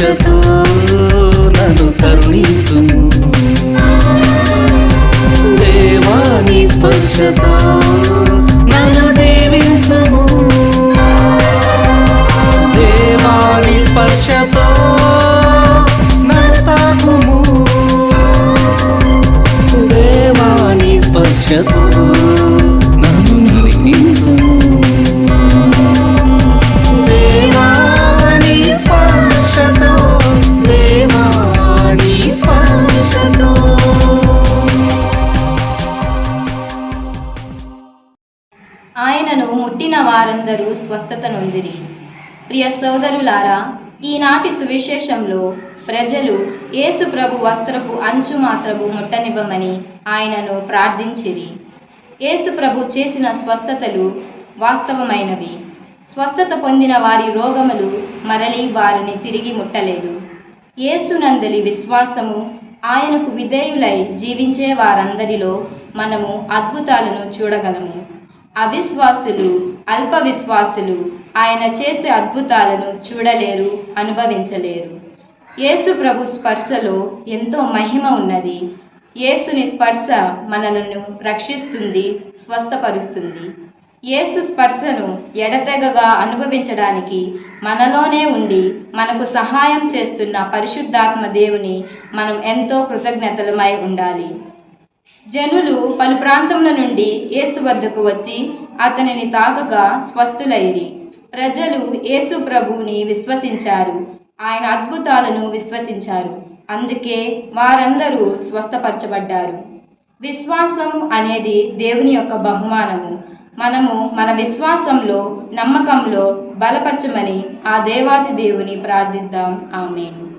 దీక్షతో నన్ను కరుణించుము. దేవాని స్పర్శతో నన్ను దేవించుము. దేవాని స్పర్శతో నన్ను తాకుము. దేవాని స్పర్శతో ఆయనను ముట్టిన వారందరూ స్వస్థత నొందిరి. ప్రియ సోదరులారా ఈనాటి సువిశేషంలో ప్రజలు యేసు ప్రభు వస్త్రపు అంచు మాత్రము ముట్టనివ్వమని ఆయనను ప్రార్థించిరి. యేసు ప్రభు చేసిన స్వస్థతలు వాస్తవమైనవి. స్వస్థత పొందిన వారి రోగములు మరలి వారిని తిరిగి ముట్టలేదు. యేసునందలి విశ్వాసము ఆయనకు విధేయులై జీవించే వారందరిలో మనము అద్భుతాలను చూడగలము. అవిశ్వాసులు అల్ప విశ్వాసులు ఆయన చేసే అద్భుతాలను చూడలేరు అనుభవించలేరు. యేసు ప్రభు స్పర్శలో ఎంతో మహిమ ఉన్నది. యేసుని స్పర్శ మనలను రక్షిస్తుంది స్వస్థపరుస్తుంది. యేసు స్పర్శను ఎడతెగగా అనుభవించడానికి మనలోనే ఉండి మనకు సహాయం చేస్తున్న పరిశుద్ధాత్మ దేవుని మనం ఎంతో కృతజ్ఞతలమై ఉండాలి. జనులు పలు ప్రాంతముల నుండి యేసు వద్దకు వచ్చి అతనిని తాకగా స్వస్థులైరి. ప్రజలు యేసు ప్రభువుని విశ్వసించారు. ఆయన అద్భుతాలను విశ్వసించారు. అందుకే వారందరూ స్వస్థపరచబడ్డారు. విశ్వాసం అనేది దేవుని యొక్క బహుమానము. మనము మన విశ్వాసంలో నమ్మకంలో బలపరచమని ఆ దేవాతి దేవుని ప్రార్థిద్దాం. ఆమెను.